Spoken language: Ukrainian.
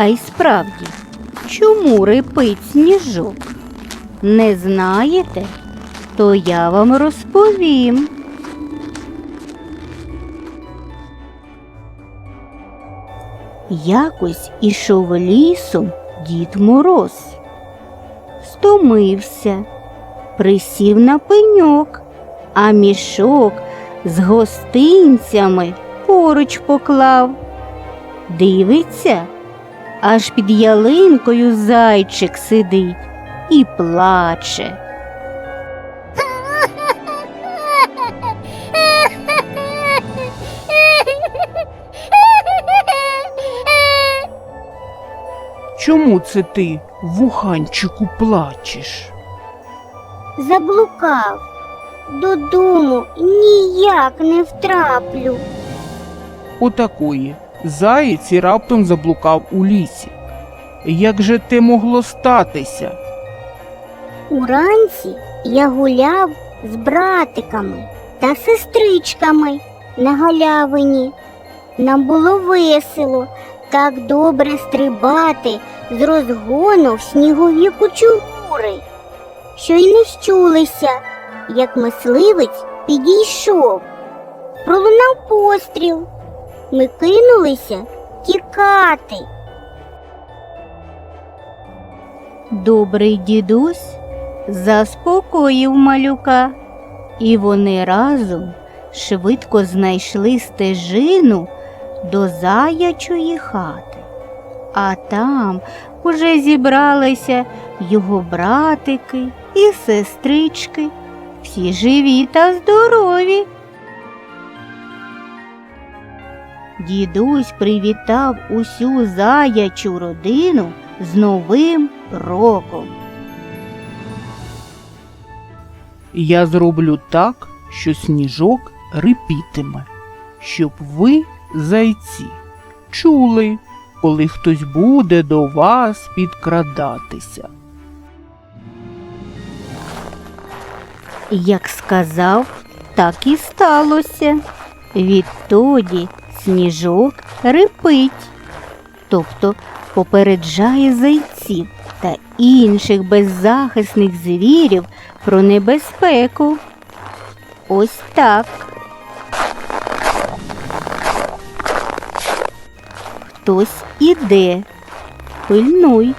А й справді, чому рипить сніжок? Не знаєте? То я вам розповім. Якось ішов лісом дід Мороз. Стомився, присів на пеньок, а мішок з гостинцями поруч поклав. Дивиться, аж під ялинкою зайчик сидить і плаче. Чому це ти, вуханчику, плачеш? Заблукав. Додому ніяк не втраплю. Отакої. Заєць і раптом заблукав у лісі. Як же те могло статися? Уранці я гуляв з братиками та сестричками на галявині. Нам було весело, так добре стрибати з розгону в снігові кучугури, що й не щулися, як мисливець підійшов. Пролунав постріл. Ми кинулися тікати. Добрий дідусь заспокоїв малюка, і вони разом швидко знайшли стежину до заячої хати. А там уже зібралися його братики і сестрички, всі живі та здорові. Дідусь привітав усю заячу родину з Новим роком. Я зроблю так, що сніжок рипітиме, щоб ви, зайці, чули, коли хтось буде до вас підкрадатися. Як сказав, так і сталося. Відтоді сніжок рипить, тобто попереджає зайців та інших беззахисних звірів про небезпеку. Ось так. Хтось іде. Пильнуй.